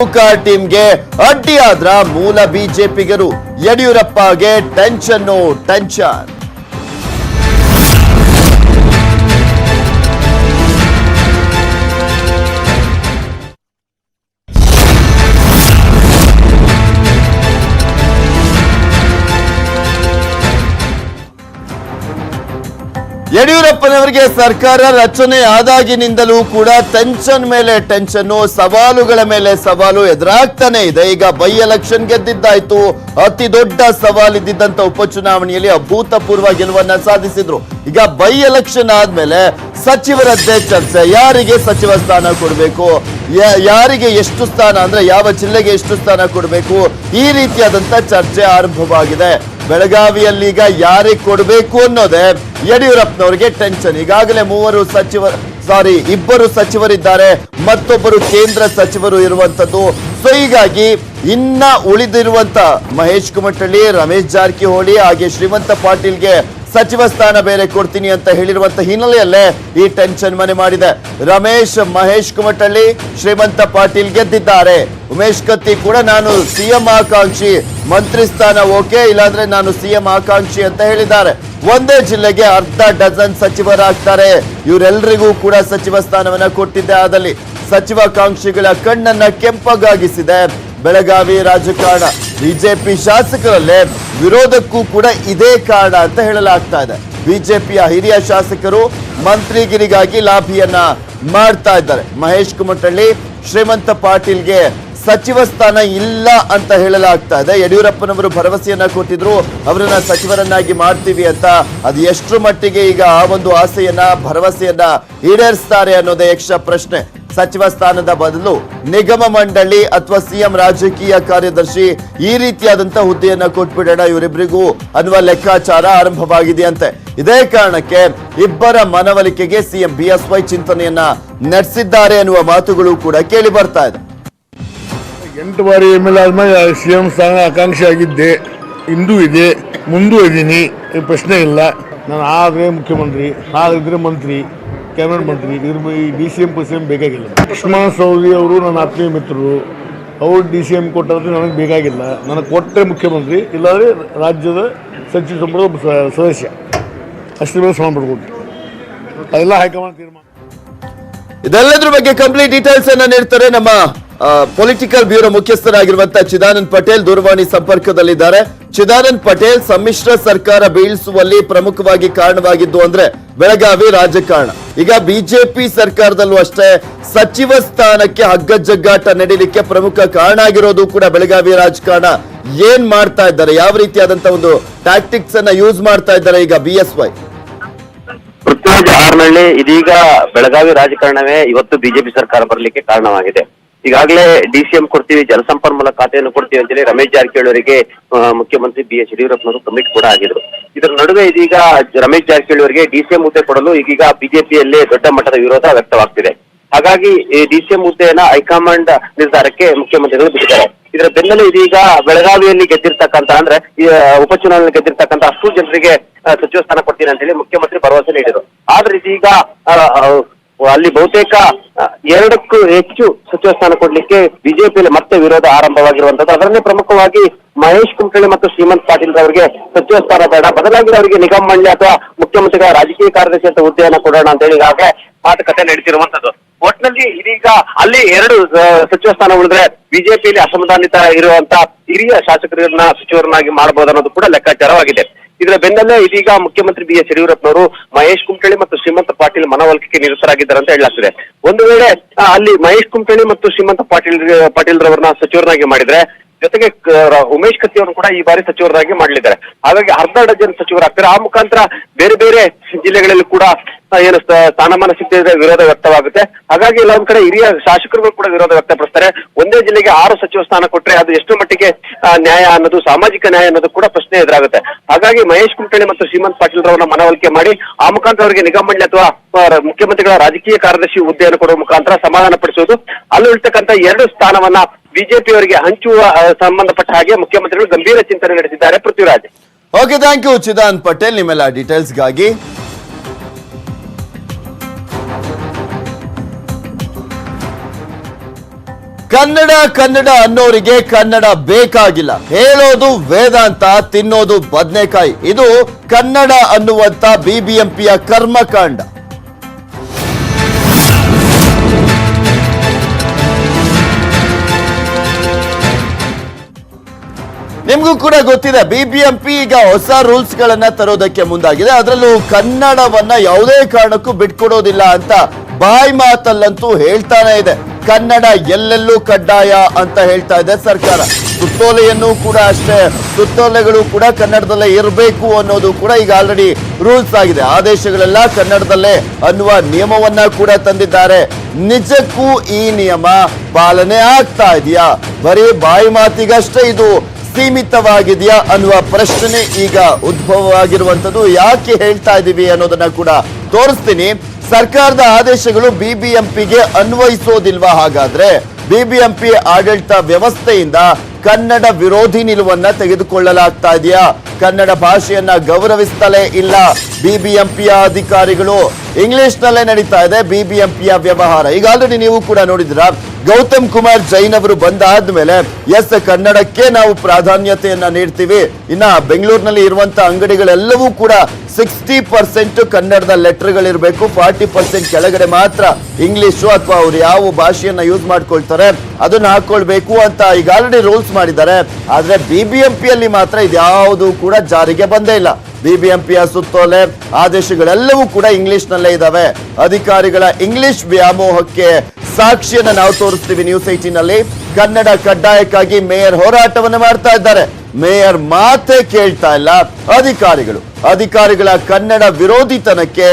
ಟೀಮ್ಗೆ ಅಡ್ಡಿಯಾದ್ರ ಮೂಲ ಬಿಜೆಪಿಗರು ಯಡಿಯೂರಪ್ಪಗೆ ಟೆನ್ಷನ್ನು ಟೆನ್ಷನ್ ಯಡಿಯೂರಪ್ಪನವರಿಗೆ ಸರ್ಕಾರ ರಚನೆ ಆದಾಗಿನಿಂದಲೂ ಕೂಡ ಟೆನ್ಷನ್ ಮೇಲೆ ಟೆನ್ಷನ್ ಸವಾಲುಗಳ ಮೇಲೆ ಸವಾಲು ಎದುರಾಗ್ತಾನೆ ಇದೆ. ಈಗ ಬೈ ಎಲೆಕ್ಷನ್ ಗೆದ್ದಿದ್ದಾಯ್ತು. ಅತಿ ದೊಡ್ಡ ಸವಾಲಿದ್ದಂತ ಉಪಚುನಾವಣೆಯಲ್ಲಿ ಅಭೂತಪೂರ್ವ ಗೆಲುವನ್ನ ಸಾಧಿಸಿದ್ರು. ಈಗ ಬೈ ಎಲೆಕ್ಷನ್ ಆದ್ಮೇಲೆ ಸಚಿವರದ್ದೇ ಚರ್ಚೆ ಯಾರಿಗೆ ಸಚಿವ ಸ್ಥಾನ ಕೊಡಬೇಕು? ಯಾರಿಗೆ ಎಷ್ಟು ಸ್ಥಾನ ಅಂದ್ರೆ ಯಾವ ಜಿಲ್ಲೆಗೆ ಎಷ್ಟು ಸ್ಥಾನ ಕೊಡಬೇಕು? ಈ ರೀತಿಯಾದಂತ ಚರ್ಚೆ ಆರಂಭವಾಗಿದೆ. ಬೆಳಗಾವಿಯಲ್ಲಿ ಈಗ ಯಾರಿಗೆ ಕೊಡಬೇಕು ಅನ್ನೋದೇ ಯಡಿಯೂರಪ್ಪನವರಿಗೆ ಟೆನ್ಷನ್ ಈಗಾಗಲೇ ಮೂವರು ಸಚಿವ ಸಾರಿ ಇಬ್ಬರು ಸಚಿವರಿದ್ದಾರೆ. ಮತ್ತೊಬ್ಬರು ಕೇಂದ್ರ ಸಚಿವರು ಇರುವಂತದ್ದು. ಸೊ ಹೀಗಾಗಿ ಇನ್ನ ಉಳಿದಿರುವಂತ ಮಹೇಶ್ ಕುಮಟಳ್ಳಿ, ರಮೇಶ್ ಜಾರಕಿಹೊಳಿ ಹಾಗೆ ಶ್ರೀಮಂತ ಪಾಟೀಲ್ಗೆ ಸಚಿವ ಸ್ಥಾನ ಬೇರೆ ಕೊಡ್ತೀನಿ ಅಂತ ಹೇಳಿರುವಂತ ಹಿನ್ನೆಲೆಯಲ್ಲೇ ಈ ಟೆನ್ಷನ್ ಮನೆ ಮಾಡಿದೆ. ರಮೇಶ್, ಮಹೇಶ್ ಕುಮಟಳ್ಳಿ, ಶ್ರೀಮಂತ ಪಾಟೀಲ್ ಗೆದ್ದಿದ್ದಾರೆ. ಉಮೇಶ್ ಕತ್ತಿ ಕೂಡ ನಾನು ಸಿಎಂ ಆಕಾಂಕ್ಷಿ, ಮಂತ್ರಿ ಸ್ಥಾನ ಓಕೆ, ಇಲ್ಲಾಂದ್ರೆ ನಾನು ಸಿಎಂ ಆಕಾಂಕ್ಷಿ ಅಂತ ಹೇಳಿದ್ದಾರೆ. ಒಂದೇ ಜಿಲ್ಲೆಗೆ ಅರ್ಧ ಡಜನ್ ಸಚಿವರಾಗ್ತಾರೆ. ಇವರೆಲ್ಲರಿಗೂ ಕೂಡ ಸಚಿವ ಸ್ಥಾನವನ್ನ ಕೊಟ್ಟಿದ್ದೆ. ಆದಲ್ಲಿ ಸಚಿವಾಕಾಂಕ್ಷಿಗಳ ಕಣ್ಣನ್ನ ಕೆಂಪಗಾಗಿಸಿದೆ. ಬೆಳಗಾವಿ ರಾಜಕಾರಣ. ಬಿಜೆಪಿ ಶಾಸಕರಲ್ಲೇ ವಿರೋಧಕ್ಕೂ ಕೂಡ ಇದೇ ಕಾರಣ ಅಂತ ಹೇಳಲಾಗ್ತಾ ಇದೆ. ಬಿಜೆಪಿಯ ಹಿರಿಯ ಶಾಸಕರು ಮಂತ್ರಿಗಿರಿಗಾಗಿ ಲಾಭಿಯನ್ನ ಮಾಡ್ತಾ ಇದ್ದಾರೆ. ಮಹೇಶ್ ಕುಮಟಳ್ಳಿ, ಶ್ರೀಮಂತ ಪಾಟೀಲ್ಗೆ ಸಚಿವ ಸ್ಥಾನ ಇಲ್ಲ ಅಂತ ಹೇಳಲಾಗ್ತಾ ಇದೆ. ಯಡಿಯೂರಪ್ಪನವರು ಭರವಸೆಯನ್ನ ಕೊಟ್ಟಿದ್ರು, ಅವರನ್ನ ಸಚಿವರನ್ನಾಗಿ ಮಾಡ್ತೀವಿ ಅಂತ. ಅದು ಎಷ್ಟರ ಮಟ್ಟಿಗೆ ಈಗ ಆ ಒಂದು ಆಸೆಯನ್ನ, ಭರವಸೆಯನ್ನ ಈಡೇರಿಸ್ತಾರೆ ಅನ್ನೋದೇ ಯಕ್ಷ ಪ್ರಶ್ನೆ. ಸಚಿವ ಸ್ಥಾನದ ಬದಲು ನಿಗಮ ಮಂಡಳಿ ಅಥವಾ ಸಿಎಂ ರಾಜಕೀಯ ಕಾರ್ಯದರ್ಶಿ ಈ ರೀತಿಯಾದಂತ ಹುದ್ದೆಯನ್ನ ಕೊಟ್ಬಿಡೋಣ. ಇವರಿಬ್ಬರಿಗೂ ಅನ್ನುವ ಲೆಕ್ಕಾಚಾರ ಆರಂಭವಾಗಿದೆಯಂತೆ. ಇದೇ ಕಾರಣಕ್ಕೆ ಇಬ್ಬರ ಮನವೊಲಿಕೆಗೆ ಸಿಎಂ ಬಿಎಸ್ವೈ ಚಿಂತನೆಯನ್ನ ನಡೆಸಿದ್ದಾರೆ ಅನ್ನುವ ಮಾತುಗಳು ಕೂಡ ಕೇಳಿ ಬರ್ತಾ ಇದೆ. ಎಂಟು ಬಾರಿ ಎಂ ಎಲ್ ಆದ್ಮೇಲೆ ಸಿ ಎಂ ಸ್ಥಾನ ಆಕಾಂಕ್ಷಿ ಆಗಿದ್ದೆ. ಇಂದೂ ಇದೆ, ಮುಂದೂ ಇದ್ದೀನಿ ಪ್ರಶ್ನೆ ಇಲ್ಲ. ನಾನು ಆದರೆ ಮುಖ್ಯಮಂತ್ರಿ ಆಗಿದ್ರೆ ಮಂತ್ರಿ. ಕ್ಯಾಬಿನೆಟ್ ಮಂತ್ರಿ ಇದ್ರ ಈ D C M C M ಬೇಕಾಗಿಲ್ಲ. ಸುಷ್ಮಾ ಸೌದಿ ಅವರು ನನ್ನ ಆತ್ಮೀಯ ಮಿತ್ರರು. ಅವರು ಡಿ ಸಿ ಎಂ ಕೊಟ್ಟರೆ ನನಗೆ ಬೇಕಾಗಿಲ್ಲ. ನನಗೆ ಕೊಟ್ಟರೆ ಮುಖ್ಯಮಂತ್ರಿ, ಇಲ್ಲಾದರೆ ರಾಜ್ಯದ ಸಚಿವ ಸಂಪುಟದ ಸದಸ್ಯ. ಅಷ್ಟೇ ಮೇಲೆ ಸಮಾನ ಪಡ್ಕೊಡ್ತೀನಿ ಅದೆಲ್ಲ ಹೈಕಮಾಂಡ್ ತೀರ್ಮಾನ. ಇದೆಲ್ಲದ್ರ ಬಗ್ಗೆ ಕಂಪ್ಲೀಟ್ ಡೀಟೇಲ್ಸ್ ಅನ್ನ ನೀಡ್ತಾರೆ ನಮ್ಮ ಪೊಲಿಟಿಕಲ್ ಬ್ಯೂರೋ ಮುಖ್ಯಸ್ಥರಾಗಿರುವಂತಹ ಚಿದಾನಂದ್ ಪಟೇಲ್ ದೂರವಾಣಿ ಸಂಪರ್ಕದಲ್ಲಿದ್ದಾರೆ. ಚಿದಾನಂದ್ ಪಟೇಲ್ ಸಮ್ಮಿಶ್ರ ಸರ್ಕಾರ ಬೀಳಿಸುವಲ್ಲಿ ಪ್ರಮುಖವಾಗಿ ಕಾರಣವಾಗಿದ್ದು ಅಂದ್ರೆ ಬೆಳಗಾವಿ ರಾಜಕಾರಣ. ಈಗ ಬಿಜೆಪಿ ಸರ್ಕಾರದಲ್ಲೂ ಅಷ್ಟೇ ಸಚಿವ ಸ್ಥಾನಕ್ಕೆ ಹಗ್ಗಜಗ್ಗಾಟ ನಡೀಲಿಕ್ಕೆ ಪ್ರಮುಖ ಕಾರಣ ಆಗಿರೋದು ಕೂಡ ಬೆಳಗಾವಿ ರಾಜಕಾರಣ. ಏನ್ ಮಾಡ್ತಾ ಇದ್ದಾರೆ? ಯಾವ ರೀತಿಯಾದಂತ ಒಂದು ಟ್ಯಾಕ್ಟಿಕ್ಸ್ ಅನ್ನ ಯೂಸ್ ಮಾಡ್ತಾ ಇದ್ದಾರೆ ಈಗ ಬಿ ಎಸ್ ವೈ ಇದೀಗ ಬೆಳಗಾವಿ ರಾಜಕಾರಣವೇ ಇವತ್ತು ಬಿಜೆಪಿ ಸರ್ಕಾರ ಬರಲಿಕ್ಕೆ ಕಾರಣವಾಗಿದೆ. ಈಗಾಗಲೇ ಡಿ ಸಿ ಎಂ ಕೊಡ್ತೀವಿ, ಜಲಸಂಪನ್ಮೂಲ ಖಾತೆಯನ್ನು ಕೊಡ್ತೀವಿ ಅಂತೇಳಿ ರಮೇಶ್ ಜಾರಕಿಹೊಳಿ ಅವರಿಗೆ ಮುಖ್ಯಮಂತ್ರಿ ಬಿ ಎಸ್ ಯಡಿಯೂರಪ್ಪನವರು ಕಮಿಟ್ ಕೂಡ ಆಗಿದ್ರು. ಇದರ ನಡುವೆ ಇದೀಗ ರಮೇಶ್ ಜಾರಕಿಹೊಳಿ ಅವರಿಗೆ ಡಿ ಸಿ ಎಂ ಹುದ್ದೆ ಕೊಡಲು ಈಗೀಗ ಬಿಜೆಪಿಯಲ್ಲೇ ದೊಡ್ಡ ಮಟ್ಟದ ವಿರೋಧ ವ್ಯಕ್ತವಾಗ್ತಿದೆ. ಹಾಗಾಗಿ ಈ ಡಿ ಸಿ ಎಂ ಹುದ್ದೆಯನ್ನ ಹೈಕಮಾಂಡ್ ನಿರ್ಧಾರಕ್ಕೆ ಮುಖ್ಯಮಂತ್ರಿಗಳು ಬಿಟ್ಟಿದ್ದಾರೆ. ಇದರ ಬೆನ್ನಲ್ಲೇ ಇದೀಗ ಬೆಳಗಾವಿಯಲ್ಲಿ ಗೆದ್ದಿರ್ತಕ್ಕಂತ ಅಂದ್ರೆ ಉಪಚುನಾವಣೆಯಲ್ಲಿ ಗೆದ್ದಿರ್ತಕ್ಕಂತ ಅಷ್ಟು ಜನರಿಗೆ ಸಚಿವ ಸ್ಥಾನ ಕೊಡ್ತೀನಿ ಅಂತ ಹೇಳಿ ಮುಖ್ಯಮಂತ್ರಿ ಭರವಸೆ ನೀಡಿದರು. ಆದ್ರೆ ಇದೀಗ ಅಲ್ಲಿ ಬಹುತೇಕ ಎರಡಕ್ಕೂ ಹೆಚ್ಚು ಸಚಿವ ಸ್ಥಾನ ಕೊಡ್ಲಿಕ್ಕೆ ಬಿಜೆಪಿಯಲ್ಲಿ ಮತ್ತೆ ವಿರೋಧ ಆರಂಭವಾಗಿರುವಂತದ್ದು ಅದರಲ್ಲೇ ಪ್ರಮುಖವಾಗಿ ಮಹೇಶ್ ಕುಮಟಳ್ಳಿ ಮತ್ತು ಶ್ರೀಮಂತ್ ಪಾಟೀಲ್ ಅವರಿಗೆ ಸಚಿವ ಸ್ಥಾನ ಬೇಡ. ಬದಲಾಗಿ ಅವರಿಗೆ ನಿಗಮ ಮಂಡಳಿ ಅಥವಾ ಮುಖ್ಯಮಂತ್ರಿಗಳ ರಾಜಕೀಯ ಕಾರ್ಯದರ್ಶಿ ಅಂತ ಹುದ್ದೆಯನ್ನ ಕೊಡೋಣ ಅಂತ ಹೇಳಿ ಈಗಾಗಲೇ ಮಾತುಕತೆ ನಡೀತಿರುವಂತದ್ದು ಒಟ್ಟಿನಲ್ಲಿ ಇದೀಗ ಅಲ್ಲಿ ಎರಡು ಸಚಿವ ಸ್ಥಾನ ಉಳಿದ್ರೆ ಬಿಜೆಪಿಯಲ್ಲಿ ಅಸಮಾಧಾನಿತ ಇರುವಂತ ಹಿರಿಯ ಶಾಸಕರನ್ನ ಸಚಿವರನ್ನಾಗಿ ಮಾಡಬಹುದು ಅನ್ನೋದು ಕೂಡ ಲೆಕ್ಕಾಚಾರವಾಗಿದೆ. ಇದರ ಬೆನ್ನಲ್ಲೇ ಇದೀಗ ಮುಖ್ಯಮಂತ್ರಿ ಬಿ ಎಸ್ ಯಡಿಯೂರಪ್ಪನವರು ಮಹೇಶ್ ಕುಮಟಳ್ಳಿ ಮತ್ತು ಶ್ರೀಮಂತ ಪಾಟೀಲ್ ಮನವೊಲಿಕೆಗೆ ನಿರತರಾಗಿದ್ದಾರೆ ಅಂತ ಹೇಳಲಾಗ್ತಿದೆ. ಒಂದು ವೇಳೆ ಅಲ್ಲಿ ಮಹೇಶ್ ಕುಮಟಳ್ಳಿ ಮತ್ತು ಶ್ರೀಮಂತ ಪಾಟೀಲ್ ಪಾಟೀಲ್ ರವರನ್ನ ಸಚಿವರನ್ನಾಗಿ ಮಾಡಿದ್ರೆ, ಜೊತೆಗೆ ಉಮೇಶ್ ಕತ್ತಿ ಅವರು ಕೂಡ ಈ ಬಾರಿ ಸಚಿವರಾಗಿ ಮಾಡಲಿದ್ದಾರೆ. ಹಾಗಾಗಿ ಅರ್ಧ ಡಜನ್ ಸಚಿವರಾಗ್ತಾರೆ. ಆ ಮುಖಾಂತರ ಬೇರೆ ಬೇರೆ ಜಿಲ್ಲೆಗಳಲ್ಲಿ ಕೂಡ ಏನು ಸ್ಥ- ಸ್ಥಾನಮಾನ ಸಿಗ್ತಿದ್ರೆ ವಿರೋಧ ವ್ಯಕ್ತವಾಗುತ್ತೆ. ಹಾಗಾಗಿ ಎಲ್ಲ ಒಂದ್ ಕಡೆ ಹಿರಿಯ ಶಾಸಕರುಗಳು ಕೂಡ ವಿರೋಧ ವ್ಯಕ್ತಪಡಿಸ್ತಾರೆ. ಒಂದೇ ಜಿಲ್ಲೆಗೆ ಆರು ಸಚಿವ ಸ್ಥಾನ ಕೊಟ್ರೆ ಅದು ಎಷ್ಟು ಮಟ್ಟಿಗೆ ನ್ಯಾಯ ಅನ್ನೋದು, ಸಾಮಾಜಿಕ ನ್ಯಾಯ ಅನ್ನೋದು ಕೂಡ ಪ್ರಶ್ನೆ ಎದುರಾಗುತ್ತೆ. ಹಾಗಾಗಿ ಮಹೇಶ್ ಕುಮಟಳ್ಳಿ ಮತ್ತು ಶ್ರೀಮಂತ್ ಪಾಟೀಲ್ ರವರನ್ನ ಮನವೊಲಿಕೆ ಮಾಡಿ, ಆ ಮುಖಾಂತರ ಅವರಿಗೆ ನಿಗಮ ಮಂಡಳಿ ಅಥವಾ ಮುಖ್ಯಮಂತ್ರಿಗಳ ರಾಜಕೀಯ ಕಾರ್ಯದರ್ಶಿ ಹುದ್ದೆಯನ್ನು ಕೊಡುವ ಮುಖಾಂತರ ಸಮಾಧಾನ ಪಡಿಸುವುದು. ಅಲ್ಲೂ ಉಳಿತಕ್ಕಂತ ಎರಡು ಸ್ಥಾನವನ್ನ ಬಿಜೆಪಿ ಅವರಿಗೆ ಹಂಚುವ ಸಂಬಂಧಪಟ್ಟ ಹಾಗೆ ಮುಖ್ಯಮಂತ್ರಿಗಳು ಗಂಭೀರ ಚಿಂತನೆ ನಡೆಸಿದ್ದಾರೆ. Prithviraj. Okay thank you Chidan Patel. ನಿಮ್ಮೆಲ್ಲ ಡೀಟೇಲ್ಸ್ಗಾಗಿ ಕನ್ನಡ ಕನ್ನಡ ಅನ್ನೋರಿಗೆ ಕನ್ನಡ ಬೇಕಾಗಿಲ್ಲ. ಹೇಳೋದು ವೇದಾಂತ, ತಿನ್ನೋದು ಬದನೆಕಾಯಿ. ಇದು ಕನ್ನಡ ಅನ್ನುವಂತ ಬಿಬಿಎಂಪಿಯ ಕರ್ಮಕಾಂಡ. ನಿಮ್ಗೂ ಕೂಡ ಗೊತ್ತಿದೆ, ಬಿಬಿಎಂಪಿ ಈಗ ಹೊಸ ರೂಲ್ಸ್ ಗಳನ್ನ ತರೋದಕ್ಕೆ ಮುಂದಾಗಿದೆ. ಅದರಲ್ಲೂ ಕನ್ನಡವನ್ನ ಯಾವುದೇ ಕಾರಣಕ್ಕೂ ಬಿಟ್ಕೊಡೋದಿಲ್ಲ ಅಂತ ಬಾಯಿ ಮಾತಲ್ಲಂತೂ ಹೇಳ್ತಾನೆ ಇದೆ. ಕನ್ನಡ ಎಲ್ಲೆಲ್ಲೂ ಕಡ್ಡಾಯ ಅಂತ ಹೇಳ್ತಾ ಇದೆ ಸರ್ಕಾರ. ಸುತ್ತೋಲೆಯನ್ನು ಕೂಡ ಅಷ್ಟೇ, ಸುತ್ತೋಲೆಗಳು ಕೂಡ ಕನ್ನಡದಲ್ಲೇ ಇರಬೇಕು ಅನ್ನೋದು ಕೂಡ ಈಗ ಆಲ್ರೆಡಿ ರೂಲ್ಸ್ ಆಗಿದೆ. ಆದೇಶಗಳೆಲ್ಲ ಕನ್ನಡದಲ್ಲೇ ಅನ್ನುವ ನಿಯಮವನ್ನ ಕೂಡ ತಂದಿದ್ದಾರೆ. ನಿಜಕ್ಕೂ ಈ ನಿಯಮ ಪಾಲನೆ ಆಗ್ತಾ ಇದೆಯಾ? ಬರೀ ಬಾಯಿ ಮಾತಿಗಷ್ಟೇ ಇದು ಸೀಮಿತವಾಗಿದೆಯಾ ಅನ್ನುವ ಪ್ರಶ್ನೆ ಈಗ ಉದ್ಭವವಾಗಿರುವಂಥದ್ದು ಯಾಕೆ ಹೇಳ್ತಾ ಇದೀವಿ ಅನ್ನೋದನ್ನ ಕೂಡ ತೋರಿಸ್ತೀನಿ. ಸರ್ಕಾರದ ಆದೇಶಗಳು ಬಿಬಿಎಂಪಿಗೆ ಅನ್ವಯಿಸೋದಿಲ್ವಾ ಹಾಗಾದ್ರೆ? ಬಿಬಿಎಂಪಿ ಆಡಳಿತ ವ್ಯವಸ್ಥೆಯಿಂದ ಕನ್ನಡ ವಿರೋಧಿ ನಿಲುವನ್ನ ತೆಗೆದುಕೊಳ್ಳಲಾಗ್ತಾ ಇದೆಯಾ? ಕನ್ನಡ ಭಾಷೆಯನ್ನ ಗೌರವಿಸ್ತಲೇ ಇಲ್ಲ ಬಿಬಿಎಂಪಿಯ ಅಧಿಕಾರಿಗಳು? ಇಂಗ್ಲಿಷ್ ನಲ್ಲೇ ನಡೀತಾ ಇದೆ ಬಿಬಿಎಂಪಿಯ ವ್ಯವಹಾರ. ಈಗ ಆಲ್ರೆಡಿ ನೀವು ಕೂಡ ನೋಡಿದ್ರ ಗೌತಮ್ ಕುಮಾರ್ ಜೈನ್ ಅವರು ಬಂದಾದ್ಮೇಲೆ, ಎಸ್, ಕನ್ನಡಕ್ಕೆ ನಾವು ಪ್ರಾಧಾನ್ಯತೆಯನ್ನ ನೀಡ್ತೀವಿ. ಇನ್ನ ಬೆಂಗಳೂರಿನಲ್ಲಿ ಇರುವಂತ ಅಂಗಡಿಗಳೆಲ್ಲವೂ ಕೂಡ ಸಿಕ್ಸ್ಟಿ ಪರ್ಸೆಂಟ್ ಕನ್ನಡದ ಲೆಟರ್ಗಳಿರ್ಬೇಕು. ಫಾರ್ಟಿ ಪರ್ಸೆಂಟ್ ಕೆಳಗಡೆ ಮಾತ್ರ ಇಂಗ್ಲಿಷು ಅಥವಾ ಅವ್ರು ಯಾವ ಭಾಷೆಯನ್ನ ಯೂಸ್ ಮಾಡ್ಕೊಳ್ತಾರೆ, ಅದನ್ನ ಹಾಕೊಳ್ಬೇಕು ಅಂತ ಈಗ ಆಲ್ರೆಡಿ ರೂಲ್ಸ್ ಮಾಡಿದ್ದಾರೆ. ಆದ್ರೆ ಬಿಬಿಎಂಪಿಯಲ್ಲಿ ಮಾತ್ರ ಇದ್ಯಾವುದು ಕೂಡ ಜಾರಿಗೆ ಬಂದೇ ಇಲ್ಲ. ಬಿಬಿಎಂಪಿಯ ಸುತ್ತೋಲೆ ಆದೇಶಗಳೆಲ್ಲವೂ ಕೂಡ ಇಂಗ್ಲಿಷ್ ನಲ್ಲೇ ಇದಾವೆ. ಅಧಿಕಾರಿಗಳ ಇಂಗ್ಲಿಷ್ ವ್ಯಾಮೋಹಕ್ಕೆ ಸಾಕ್ಷಿಯನ್ನು ನಾವು ತೋರಿಸ್ತೀವಿ ನ್ಯೂಸ್ ಏಟಿನಲ್ಲಿ ಕನ್ನಡ ಕಡ್ಡಾಯಕ್ಕಾಗಿ ಮೇಯರ್ ಹೋರಾಟವನ್ನು ಮಾಡ್ತಾ ಇದ್ದಾರೆ. ಮೇಯರ್ ಮಾತೇ ಕೇಳ್ತಾ ಇಲ್ಲ ಅಧಿಕಾರಿಗಳು. ಅಧಿಕಾರಿಗಳ ಕನ್ನಡ ವಿರೋಧಿತನಕ್ಕೆ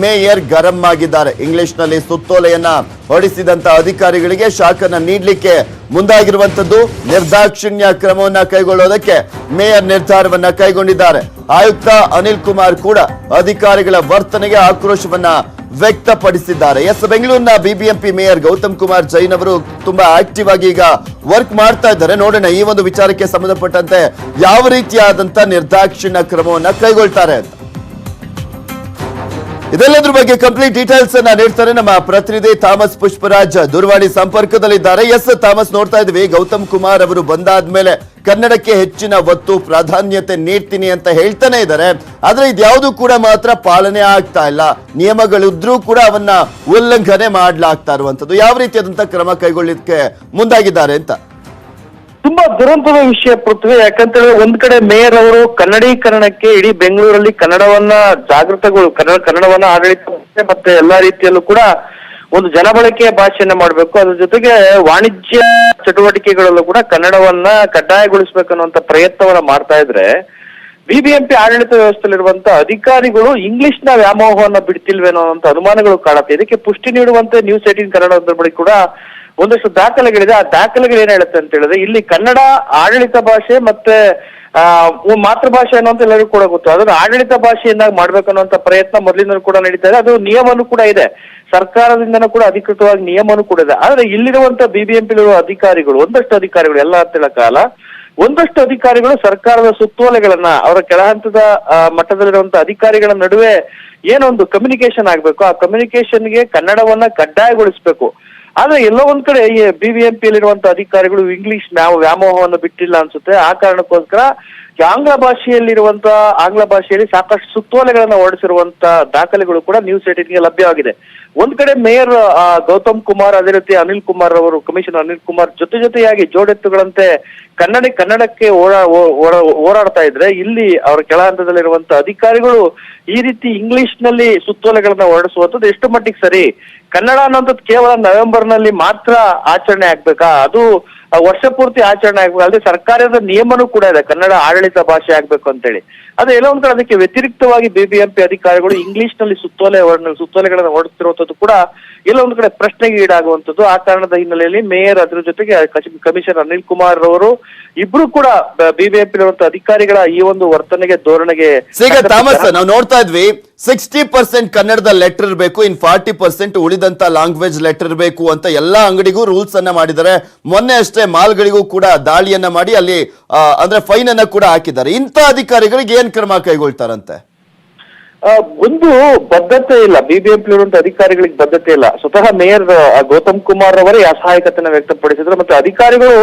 ಮೇಯರ್ ಗರಂ ಆಗಿದ್ದಾರೆ. ಇಂಗ್ಲಿಷ್ನಲ್ಲಿ ಸುತ್ತೋಲೆಯನ್ನ ಹೊಡಿಸಿದಂತ ಅಧಿಕಾರಿಗಳಿಗೆ ಶಾಖನ ನೀಡಲಿಕ್ಕೆ ಮುಂದಾಗಿರುವಂತದ್ದು ನಿರ್ದಾಕ್ಷಿಣ್ಯ ಕ್ರಮವನ್ನ ಕೈಗೊಳ್ಳೋದಕ್ಕೆ ಮೇಯರ್ ನಿರ್ಧಾರವನ್ನ ಕೈಗೊಂಡಿದ್ದಾರೆ. ಆಯುಕ್ತ ಅನಿಲ್ ಕುಮಾರ್ ಕೂಡ ಅಧಿಕಾರಿಗಳ ವರ್ತನೆಗೆ ಆಕ್ರೋಶವನ್ನ ವ್ಯಕ್ತಪಡಿಸಿದ್ದಾರೆ. ಎಸ್, ಬೆಂಗಳೂರಿನ ಬಿಬಿಎಂಪಿ ಮೇಯರ್ ಗೌತಮ್ ಕುಮಾರ್ ಜೈನ್ ಅವರು ತುಂಬಾ ಆಕ್ಟಿವ್ ಆಗಿ ಈಗ ವರ್ಕ್ ಮಾಡ್ತಾ ಇದ್ದಾರೆ. ನೋಡೋಣ ಈ ಒಂದು ವಿಚಾರಕ್ಕೆ ಸಂಬಂಧಪಟ್ಟಂತೆ ಯಾವ ರೀತಿಯಾದಂತ ನಿರ್ದಾಕ್ಷಿಣ್ಯ ಕ್ರಮವನ್ನ ಕೈಗೊಳ್ತಾರೆ ಅಂತ. ಇದೆಲ್ಲದ್ರ ಬಗ್ಗೆ ಕಂಪ್ಲೀಟ್ ಡೀಟೇಲ್ಸ್ ಅನ್ನ ನೀಡ್ತಾರೆ ನಮ್ಮ ಪ್ರತಿನಿಧಿ ಥಾಮಸ್ ಪುಷ್ಪರಾಜ್ ದೂರವಾಣಿ ಸಂಪರ್ಕದಲ್ಲಿದ್ದಾರೆ. ಎಸ್ ಥಾಮಸ್ ನೋಡ್ತಾ ಇದ್ವಿ. ಗೌತಮ್ ಕುಮಾರ್ ಅವರು ಬಂದಾದ್ಮೇಲೆ ಕನ್ನಡಕ್ಕೆ ಹೆಚ್ಚಿನ ಒತ್ತು, ಪ್ರಾಧಾನ್ಯತೆ ನೀಡ್ತೀನಿ ಅಂತ ಹೇಳ್ತಾನೆ ಇದ್ದಾರೆ. ಆದ್ರೆ ಇದ್ಯಾವುದು ಕೂಡ ಮಾತ್ರ ಪಾಲನೆ ಆಗ್ತಾ ಇಲ್ಲ. ನಿಯಮಗಳಿದ್ರೂ ಕೂಡ ಅವನ್ನ ಉಲ್ಲಂಘನೆ ಮಾಡ್ಲಾಗ್ತಾ ಇರುವಂತದ್ದು ಯಾವ ರೀತಿಯಾದಂತ ಕ್ರಮ ಕೈಗೊಳ್ಳಿಕ್ಕೆ ಮುಂದಾಗಿದ್ದಾರೆ ಅಂತ? ತುಂಬಾ ದುರಂತದ ವಿಷಯ ಪೃಥ್ವಿ. ಯಾಕಂತೇಳಿ ಒಂದ್ ಕಡೆ ಮೇಯರ್ ಅವರು ಕನ್ನಡೀಕರಣಕ್ಕೆ ಇಡೀ ಬೆಂಗಳೂರಲ್ಲಿ ಕನ್ನಡವನ್ನ ಜಾಗೃತಗಳು, ಕನ್ನಡ, ಕನ್ನಡವನ್ನ ಆಡಳಿತ ಮತ್ತೆ ಎಲ್ಲಾ ರೀತಿಯಲ್ಲೂ ಕೂಡ ಒಂದು ಜನಬಳಕೆಯ ಭಾಷೆಯನ್ನ ಮಾಡಬೇಕು. ಅದ್ರ ಜೊತೆಗೆ ವಾಣಿಜ್ಯ ಚಟುವಟಿಕೆಗಳಲ್ಲೂ ಕೂಡ ಕನ್ನಡವನ್ನ ಕಡ್ಡಾಯಗೊಳಿಸ್ಬೇಕನ್ನುವಂತ ಪ್ರಯತ್ನವನ್ನ ಮಾಡ್ತಾ ಇದ್ರೆ ಬಿಬಿಎಂಪಿ ಆಡಳಿತ ವ್ಯವಸ್ಥೆಯಲ್ಲಿರುವಂತ ಅಧಿಕಾರಿಗಳು ಇಂಗ್ಲಿಷ್ನ ವ್ಯಾಮೋಹವನ್ನ ಬಿಡ್ತಿಲ್ವೇನೋ ಅಂತ ಅನುಮಾನಗಳು ಕಾಣುತ್ತೆ. ಇದಕ್ಕೆ ಪುಷ್ಟಿ ನೀಡುವಂತೆ ನ್ಯೂಸ್ ಏಟೀನ್ ಕನ್ನಡದ ಬಳಿ ಕೂಡ ಒಂದಷ್ಟು ದಾಖಲೆಗಳಿದೆ. ಆ ದಾಖಲೆಗಳು ಏನ್ ಹೇಳುತ್ತೆ ಅಂತ ಹೇಳಿದ್ರೆ, ಇಲ್ಲಿ ಕನ್ನಡ ಆಡಳಿತ ಭಾಷೆ ಮತ್ತೆ, ಆ ಭಾಷೆ ಅನ್ನೋಂತ ಎಲ್ಲರಿಗೂ ಕೂಡ ಗೊತ್ತು. ಅದನ್ನ ಆಡಳಿತ ಭಾಷೆಯನ್ನಾಗಿ ಮಾಡ್ಬೇಕನ್ನುವಂತ ಪ್ರಯತ್ನ ಮೊದಲಿಂದಲೂ ಕೂಡ ನಡೀತಾ ಇದೆ. ಅದು ನಿಯಮನೂ ಕೂಡ ಇದೆ. ಸರ್ಕಾರದಿಂದನೂ ಕೂಡ ಅಧಿಕೃತವಾಗಿ ನಿಯಮನೂ ಕೂಡ ಇದೆ. ಆದ್ರೆ ಇಲ್ಲಿರುವಂತ ಬಿಬಿಎಂಪಿ ಅಧಿಕಾರಿಗಳು, ಒಂದಷ್ಟು ಅಧಿಕಾರಿಗಳು, ಎಲ್ಲ ಹತ್ತಿರ ಕಾಲ ಒಂದಷ್ಟು ಅಧಿಕಾರಿಗಳು ಸರ್ಕಾರದ ಸುತ್ತೋಲೆಗಳನ್ನ, ಅವರ ಕೆಳಹಂತದ ಮಟ್ಟದಲ್ಲಿರುವಂತ ಅಧಿಕಾರಿಗಳ ನಡುವೆ ಏನೊಂದು ಕಮ್ಯುನಿಕೇಶನ್ ಆಗ್ಬೇಕು. ಆ ಕಮ್ಯುನಿಕೇಶನ್ಗೆ ಕನ್ನಡವನ್ನ ಕಡ್ಡಾಯಗೊಳಿಸ್ಬೇಕು. ಆದ್ರೆ ಎಲ್ಲೋ ಒಂದ್ ಕಡೆ ಬಿಬಿಎಂಪಿ ಯಲ್ಲಿರುವಂತ ಅಧಿಕಾರಿಗಳು ಇಂಗ್ಲಿಷ್ ವ್ಯಾ- ವ್ಯಾಮೋಹವನ್ನು ಬಿಟ್ಟಿಲ್ಲ ಅನ್ಸುತ್ತೆ. ಆ ಕಾರಣಕ್ಕೋಸ್ಕರ ಆಂಗ್ಲ ಭಾಷೆಯಲ್ಲಿರುವಂತ ಆಂಗ್ಲ ಭಾಷೆಯಲ್ಲಿ ಸಾಕಷ್ಟು ಸುತ್ತೋಲೆಗಳನ್ನ ಹೊರಡಿಸಿರುವಂತ ದಾಖಲೆಗಳು ಕೂಡ ನ್ಯೂಸ್ ಏಟೀನ್ಗೆ ಲಭ್ಯವಾಗಿದೆ. ಒಂದ್ ಕಡೆ ಮೇಯರ್ ಗೌತಮ್ ಕುಮಾರ್, ಅದೇ ರೀತಿ ಅನಿಲ್ ಕುಮಾರ್ ಅವರು, ಕಮಿಷನರ್ ಅನಿಲ್ ಕುಮಾರ್ ಜೊತೆ ಜೊತೆಯಾಗಿ ಜೋಡೆತ್ತುಗಳಂತೆ ಕನ್ನಡ ಕನ್ನಡಕ್ಕೆ ಓಡಾ ಓಡಾಡ್ತಾ ಇದ್ರೆ ಇಲ್ಲಿ ಅವರ ಕೆಳ ಹಂತದಲ್ಲಿರುವಂತ ಅಧಿಕಾರಿಗಳು ಈ ರೀತಿ ಇಂಗ್ಲಿಷ್ನಲ್ಲಿ ಸುತ್ತೋಲೆಗಳನ್ನ ಹೊರಡಿಸುವಂತದ್ದು ಎಷ್ಟು ಮಟ್ಟಿಗೆ ಸರಿ? ಕನ್ನಡ ಅನ್ನೋಂಥದ್ದು ಕೇವಲ ನವೆಂಬರ್ನಲ್ಲಿ ಮಾತ್ರ ಆಚರಣೆ ಆಗ್ಬೇಕಾ? ಅದು ವರ್ಷ ಪೂರ್ತಿ ಆಚರಣೆ ಆಗ್ಬೇಕು? ಅಲ್ಲದೆ ಸರ್ಕಾರದ ನಿಯಮನೂ ಕೂಡ ಇದೆ. ಕನ್ನಡ ಆಡಳಿತ ಭಾಷೆ ಆಗ್ಬೇಕು ಅಂತೇಳಿ. ಅದೇ ಎಲ್ಲ ಒಂದ್ ಕಡೆ ಅದಕ್ಕೆ ವ್ಯತಿರಿಕ್ತವಾಗಿ ಬಿಬಿಎಂಪಿ ಅಧಿಕಾರಿಗಳು ಇಂಗ್ಲಿಷ್ನಲ್ಲಿ ಸುತ್ತೋಲೆ ಸುತ್ತೋಲೆಗಳನ್ನು ಹೊರಡುತ್ತಿರುವಂತದ್ದು ಕೂಡ ಎಲ್ಲ ಒಂದ್ ಕಡೆ ಪ್ರಶ್ನೆಗೆ ಈಡಾಗುವಂತದ್ದು ಆ ಕಾರಣದ ಹಿನ್ನೆಲೆಯಲ್ಲಿ ಮೇಯರ್ ಅದರ ಜೊತೆಗೆ ಕಮಿಷನರ್ ಅನಿಲ್ ಕುಮಾರ್ ಅವರು ಇಬ್ರು ಕೂಡ ಬಿಬಿಎಂಪಿ ಅಧಿಕಾರಿಗಳ ಈ ಒಂದು ವರ್ತನೆಗೆ ಧೋರಣೆಗೆ ಥಾಮಸ್ ನಾವು ನೋಡ್ತಾ ಇದ್ವಿ ಸಿಕ್ಸ್ಟಿ ಪರ್ಸೆಂಟ್ ಕನ್ನಡದ ಲೆಟರ್ ಇರಬೇಕು ಇನ್ ಫಾರ್ಟಿ ಪರ್ಸೆಂಟ್ ಉಳಿದಂತ ಲ್ಯಾಂಗ್ವೇಜ್ ಲೆಟರ್ ಇರಬೇಕು ಅಂತ ಎಲ್ಲಾ ಅಂಗಡಿಗೂ ರೂಲ್ಸ್ ಅನ್ನ ಮಾಡಿದ್ದಾರೆ. ಮೊನ್ನೆ ಅಷ್ಟೇ ಮಾಲ್ಗಳಿಗೂ ಕೂಡ ದಾಳಿಯನ್ನ ಮಾಡಿ ಅಲ್ಲಿ ಅಂದ್ರೆ ಫೈನ್ ಅನ್ನ ಕೂಡ ಹಾಕಿದ್ದಾರೆ. ಇಂಥ ಅಧಿಕಾರಿಗಳಿಗೆ ಏನ್ ಕ್ರಮ ಕೈಗೊಳ್ತಾರಂತೆ? ಒಂದು ಬದ್ಧತೆ ಇಲ್ಲ. ಬಿಬಿಎಂಪಿ ಇರುವಂತ ಅಧಿಕಾರಿಗಳಿಗೆ ಬದ್ಧತೆ ಇಲ್ಲ. ಸ್ವತಃ ಮೇಯರ್ ಗೌತಮ್ ಕುಮಾರ್ ಅವರೇ ಅಸಹಾಯಕತೆನ ವ್ಯಕ್ತಪಡಿಸಿದ್ರು. ಮತ್ತೆ ಅಧಿಕಾರಿಗಳು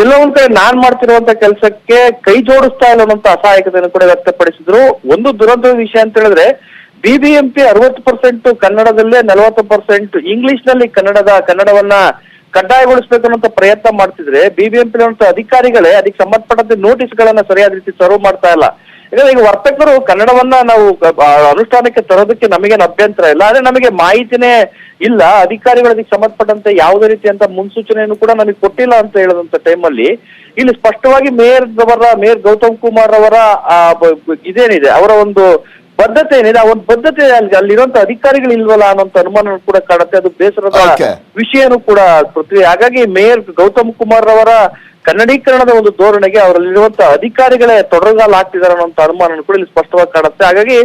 ಎಲ್ಲೋ ಒಂದ್ ಕಡೆ ನಾನ್ ಮಾಡ್ತಿರುವಂತ ಕೆಲಸಕ್ಕೆ ಕೈ ಜೋಡಿಸ್ತಾ ಇಲ್ಲ ಅನ್ನೋಂತ ಅಸಹಾಯಕತೆಯನ್ನು ಕೂಡ ವ್ಯಕ್ತಪಡಿಸಿದ್ರು. ಒಂದು ದುರಂತದ ವಿಷಯ ಅಂತ ಹೇಳಿದ್ರೆ ಬಿಬಿಎಂಪಿ ಅರವತ್ತು ಪರ್ಸೆಂಟ್ ಕನ್ನಡದಲ್ಲೇ ನಲವತ್ತು ಪರ್ಸೆಂಟ್ ಇಂಗ್ಲಿಷ್ನಲ್ಲಿ ಕನ್ನಡದ, ಕನ್ನಡವನ್ನ ಕಡ್ಡಾಯಗೊಳಿಸಬೇಕು ಅನ್ನೋ ಪ್ರಯತ್ನ ಮಾಡ್ತಿದ್ರೆ ಬಿಬಿಎಂಪಿ ಅಧಿಕಾರಿಗಳೇ ಅದಕ್ಕೆ ಸಂಬಂಧಪಟ್ಟಂತೆ ನೋಟಿಸ್ ಗಳನ್ನ ಸರಿಯಾದ ರೀತಿ ಸರ್ವ್ ಮಾಡ್ತಾ ಇಲ್ಲ. ಯಾಕಂದ್ರೆ ಈಗ ವರ್ತಕರು ಕನ್ನಡವನ್ನ ನಾವು ಅನುಷ್ಠಾನಕ್ಕೆ ತರೋದಕ್ಕೆ ನಮಗೇನು ಅಭ್ಯಂತರ ಇಲ್ಲ. ಆದ್ರೆ ನಮಗೆ ಮಾಹಿತಿನೇ ಇಲ್ಲ. ಅಧಿಕಾರಿಗಳು ಅದಕ್ಕೆ ಸಂಬಂಧಪಟ್ಟಂತೆ ಯಾವುದೇ ರೀತಿಯಂತ ಮುನ್ಸೂಚನೆಯನ್ನು ಕೂಡ ನಮಗೆ ಕೊಟ್ಟಿಲ್ಲ ಅಂತ ಹೇಳದಂತ ಟೈಮಲ್ಲಿ ಇಲ್ಲಿ ಸ್ಪಷ್ಟವಾಗಿ ಮೇಯರ್ ಅವರ ಮೇಯರ್ ಗೌತಮ್ ಕುಮಾರ್ ಅವರ ಇದೇನಿದೆ? ಅವರ ಒಂದು ಬದ್ಧತೆ ಏನಿದೆ? ಆ ಒಂದು ಬದ್ಧತೆ ಅಲ್ಲಿ ಅಲ್ಲಿರುವಂತ ಅಧಿಕಾರಿಗಳು ಇಲ್ವಲ್ಲ ಅನ್ನೋಂತ ಅನುಮಾನ ಕೂಡ ಕಾಡುತ್ತೆ ಅದು ಬೇಸರದ. ವಿಷಯನೂ ಕೂಡ ಪೃಥ್ವಿ ಹಾಗಾಗಿ ಮೇಯರ್ ಗೌತಮ್ ಕುಮಾರ್ ಅವರ ಕನ್ನಡೀಕರಣದ ಒಂದು ಧೋರಣೆಗೆ ಅವರಲ್ಲಿರುವಂತಹ ಅಧಿಕಾರಿಗಳೇ ತೊಡಗಾಲ ಹಾಕ್ತಿದ್ದಾರೆ ಅನ್ನೋ ಅನುಮಾನ ಕೂಡ ಇಲ್ಲಿ ಸ್ಪಷ್ಟವಾಗಿ ಕಾಣುತ್ತೆ. ಹಾಗಾಗಿ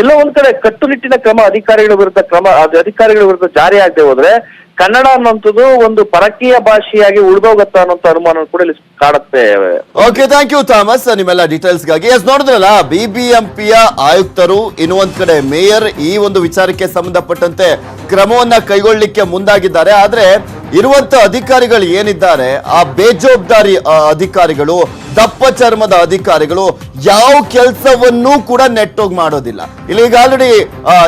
ಎಲ್ಲೋ ಒಂದ್ ಕಡೆ ಕಟ್ಟುನಿಟ್ಟಿನ ಕ್ರಮ ಅಧಿಕಾರಿಗಳ ವಿರುದ್ಧ ಕ್ರಮ ಅಧಿಕಾರಿಗಳ ವಿರುದ್ಧ ಜಾರಿ ಆಗದೆ ಹೋದ್ರೆ ಕನ್ನಡ ಅನ್ನೋಂಥದ್ದು ಒಂದು ಪರಕೀಯ ಭಾಷೆಯಾಗಿ ಉಳಿದೋಗತ್ತ ಅನ್ನೋಂಥ ಅನುಮಾನ ಕೂಡ ಇಲ್ಲಿ ಕಾಡುತ್ತೆ ಓಕೆ ಥ್ಯಾಂಕ್ ಯು ಥಾಮಸ್ ನಿಮ್ಮೆಲ್ಲ ಡೀಟೇಲ್ಸ್ಗಾಗಿ ಎಸ್ ನೋಡಿದ್ರಲ್ಲ ಬಿಬಿಎಂಪಿಯ ಆಯುಕ್ತರು ಇನ್ನು ಒಂದ್ ಕಡೆ ಮೇಯರ್ ಈ ಒಂದು ವಿಚಾರಕ್ಕೆ ಸಂಬಂಧಪಟ್ಟಂತೆ ಕ್ರಮವನ್ನ ಕೈಗೊಳ್ಳಲಿಕ್ಕೆ ಮುಂದಾಗಿದ್ದಾರೆ. ಆದ್ರೆ, ಇರುವಂತ ಅಧಿಕಾರಿಗಳು ಏನಿದ್ದಾರೆ, ಆ ಬೇಜವಾಬ್ದಾರಿ ಅಧಿಕಾರಿಗಳು, ದಪ್ಪ ಚರ್ಮದ ಅಧಿಕಾರಿಗಳು ಯಾವ ಕೆಲಸವನ್ನೂ ಕೂಡ ನೆಟ್ಟೋಗಿ ಮಾಡೋದಿಲ್ಲ. ಇಲ್ಲಿ ಈಗ ಆಲ್ರೆಡಿ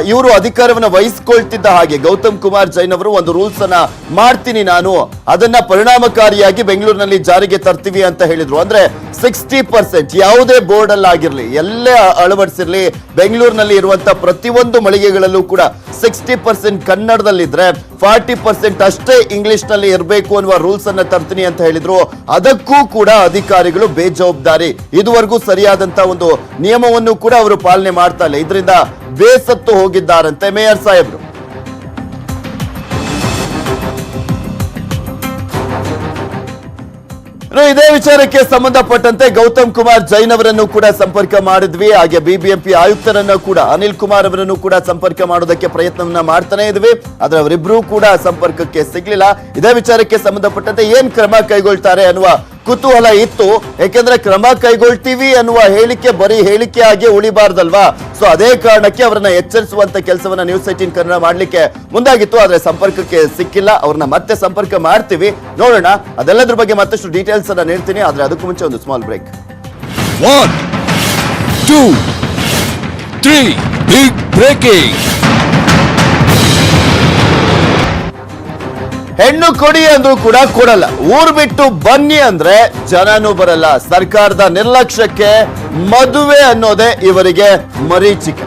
ಇವರು ಅಧಿಕಾರವನ್ನ ವಹಿಸ್ಕೊಳ್ತಿದ್ದ ಹಾಗೆ ಗೌತಮ್ ಕುಮಾರ್ ಜೈನ್ ಅವರು ಒಂದು ರೂಲ್ಸ್ ಅನ್ನ ಮಾಡ್ತೀನಿ ನಾನು. ಅದನ್ನ ಪರಿಣಾಮಕಾರಿಯಾಗಿ ಬೆಂಗಳೂರಿನಲ್ಲಿ ಜಾರಿಗೆ ತರ್ತೀವಿ ಅಂತ ಹೇಳಿದ್ರು. ಅಂದ್ರೆ ಸಿಕ್ಸ್ಟಿ ಪರ್ಸೆಂಟ್ ಯಾವುದೇ ಬೋರ್ಡ್ ಅಲ್ಲಿ ಆಗಿರ್ಲಿ ಎಲ್ಲೇ ಅಳವಡಿಸಿರ್ಲಿ, ಬೆಂಗಳೂರಿನಲ್ಲಿ ಇರುವಂತ ಪ್ರತಿಯೊಂದು ಮಳಿಗೆಗಳಲ್ಲೂ ಕೂಡ ಸಿಕ್ಸ್ಟಿ ಪರ್ಸೆಂಟ್ ಕನ್ನಡದಲ್ಲಿದ್ರೆ ಫಾರ್ಟಿ ಪರ್ಸೆಂಟ್ ಅಷ್ಟೇ ಇಂಗ್ಲಿಷ್ನಲ್ಲಿ ಇರಬೇಕು ಅನ್ನುವ ರೂಲ್ಸ್ ಅನ್ನ ತರ್ತೀನಿ ಅಂತ ಹೇಳಿದ್ರು. ಅದಕ್ಕೂ ಕೂಡ ಅಧಿಕಾರಿಗಳು ಬೇಜವಾಬ್ದಾರಿ. ಇದುವರೆಗೂ ಸರಿಯಾದಂತ ಒಂದು ನಿಯಮವನ್ನು ಕೂಡ ಅವರು ಪಾಲನೆ ಮಾಡ್ತಾ ಇಲ್ಲ. ಇದರಿಂದ ಬೇಸತ್ತು ಹೋಗಿದ್ದಾರಂತೆ ಮೇಯರ್ ಸಾಹೇಬ್ರು. ಇದೇ ವಿಚಾರಕ್ಕೆ ಸಂಬಂಧಪಟ್ಟಂತೆ ಗೌತಮ್ ಕುಮಾರ್ ಜೈನ್ ಅವರನ್ನು ಕೂಡ ಸಂಪರ್ಕ ಮಾಡಿದ್ವಿ. ಹಾಗೆ ಬಿಬಿಎಂಪಿ ಆಯುಕ್ತರನ್ನು ಕೂಡ ಅನಿಲ್ ಕುಮಾರ್ ಅವರನ್ನು ಕೂಡ ಸಂಪರ್ಕ ಮಾಡೋದಕ್ಕೆ ಪ್ರಯತ್ನವನ್ನ ಮಾಡ್ತಾನೆ ಇದ್ವಿ. ಆದ್ರೆ ಅವರಿಬ್ರು ಕೂಡ ಸಂಪರ್ಕಕ್ಕೆ ಸಿಗ್ಲಿಲ್ಲ. ಇದೇ ವಿಚಾರಕ್ಕೆ ಸಂಬಂಧಪಟ್ಟಂತೆ ಏನ್ ಕ್ರಮ ಕೈಗೊಳ್ತಾರೆ ಅನ್ನುವ ಕುತೂಹಲ ಇತ್ತು. ಯಾಕೆಂದ್ರೆ ಕ್ರಮ ಕೈಗೊಳ್ತೀವಿ ಅನ್ನುವ ಹೇಳಿಕೆ ಬರೀ ಹೇಳಿಕೆ ಆಗಿ ಉಳಿಬಾರ್ದಲ್ವಾ? ಸೊ ಅದೇ ಕಾರಣಕ್ಕೆ ಅವರನ್ನ ಎಚ್ಚರಿಸುವಂತ ಕೆಲಸವನ್ನ ನ್ಯೂಸ್ ಏಟೀನ್ ಕನ್ನಡ ಮಾಡ್ಲಿಕ್ಕೆ ಮುಂದಾಗಿತ್ತು. ಆದ್ರೆ ಸಂಪರ್ಕಕ್ಕೆ ಸಿಕ್ಕಿಲ್ಲ. ಅವ್ರನ್ನ ಮತ್ತೆ ಸಂಪರ್ಕ ಮಾಡ್ತೀವಿ. ನೋಡೋಣ. ಅದೆಲ್ಲದ್ರ ಬಗ್ಗೆ ಮತ್ತಷ್ಟು ಡೀಟೇಲ್ಸ್ ಅನ್ನ ನೀಡ್ತೀನಿ. ಆದ್ರೆ ಅದಕ್ಕೂ ಮುಂಚೆ ಒಂದು small break one two three big breaking. ಹೆಣ್ಣು ಕೊಡಿ ಅಂದ್ರೂ ಕೂಡ ಕೊಡಲ್ಲ. ಊರ್ ಬಿಟ್ಟು ಬನ್ನಿ ಅಂದ್ರೆ ಜನನೂ ಬರಲ್ಲ. ಸರ್ಕಾರದ ನಿರ್ಲಕ್ಷ್ಯಕ್ಕೆ ಮದುವೆ ಅನ್ನೋದೇ ಇವರಿಗೆ ಮರೀಚಿಕೆ